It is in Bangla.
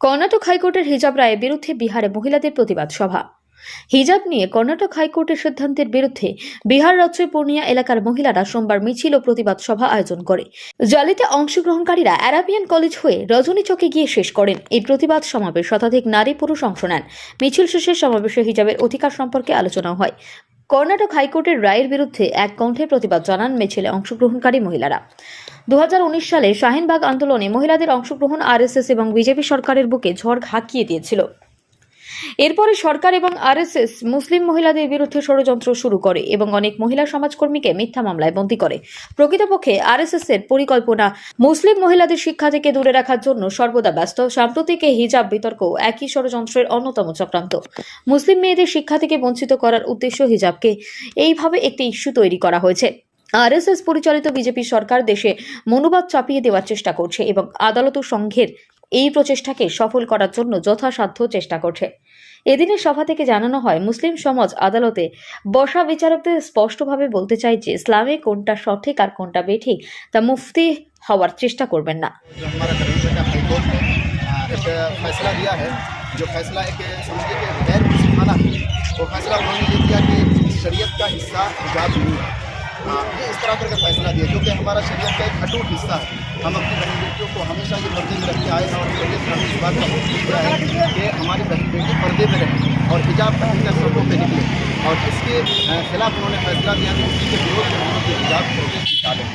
কর্ণাটক হাইকোর্টের হিজাব রায়ের বিরুদ্ধে বিহারে মহিলাদের প্রতিবাদ সভা। হিজাব নিয়ে কর্ণাটক হাইকোর্টের সিদ্ধান্তের বিরুদ্ধে বিহার রাজ্যের পূর্ণিয়া এলাকার মহিলারা সোমবার মিছিল ও প্রতিবাদ সভা আয়োজন করে। জালিতে অংশগ্রহণকারীরা অ্যারাবিয়ান কলেজ হয়ে রজনী চকে গিয়ে শেষ করেন। এই প্রতিবাদ সমাবেশ শতাধিক নারী পুরুষ অংশ নেন। মিছিল শেষে সমাবেশে হিজাবের অধিকার সম্পর্কে আলোচনা হয়। কর্ণাটক হাইকোর্টের রায়ের বিরুদ্ধে এক কণ্ঠে প্রতিবাদ জানান মিছিলে অংশগ্রহণকারী মহিলারা। দু হাজার উনিশ সালে শাহিনবাগ আন্দোলনে মহিলাদের অংশগ্রহণ আরএসএস এবং বিজেপি সরকারের বুকে ঝড় হাঁকিয়ে দিয়েছিল। এরপরে সরকার এবং আরএসএস মুসলিম মহিলাদের বিরুদ্ধে ষড়যন্ত্র শুরু করে এবং অনেক মহিলা সমাজকর্মীকে মিথ্যা মামলায় বন্দী করে। প্রকৃতপক্ষে আরএসএস এর পরিকল্পনা মুসলিম মহিলাদের শিক্ষা থেকে দূরে রাখার জন্য সর্বদা ব্যস্ত। সাম্প্রতিক হিজাব বিতর্ক একই ষড়যন্ত্রের অন্যতম চক্রান্ত। মুসলিম মেয়েদের শিক্ষা থেকে বঞ্চিত করার উদ্দেশ্য হিজাবকে এইভাবে একটি ইস্যু তৈরি করা হয়েছে। আরএসএস পরিচালিত বিজেপি সরকার দেশে মনোবাদ চাপিয়ে দেওয়ার চেষ্টা করছে এবং আদালত ও সংঘের এই প্রচেষ্টাকে সফল করার জন্য যথাসাধ্য চেষ্টা করছে এদিনের সভা থেকে জানানো হয় মুসলিম সমাজ আদালতে বসা বিচারকদের স্পষ্টভাবে বলতে চায় যে ইসলামে কোনটা সঠিক আর কোনটা বেঠিক তা মুফতি হওয়ার চেষ্টা করবেন না जो हमारा कर्नाटक का हाईकोर्ट ने आ, एक फैसला दिया है जो फैसला एक समझिए कि गैर मुसलमाना है वो फैसला उन्होंने ये दिया कि शरीयत का हिस्सा हिजाब नहीं है आ, ये इस तरह करके फैसला दिया, क्योंकि हमारा शरीर का एक अटूट हिस्सा है। हम अपनी बहन बेटियों को हमेशा ये पर्दे में रखते आए हैं और हमें इस बात का दिया है कि हमारी बहन बेटी पर्दे में रहें और हिजाब पहन पहनकर सड़कों पर निकले। और इसके खिलाफ उन्होंने फैसला दिया कि उसी के विरोध में हम हिजाब को निकालें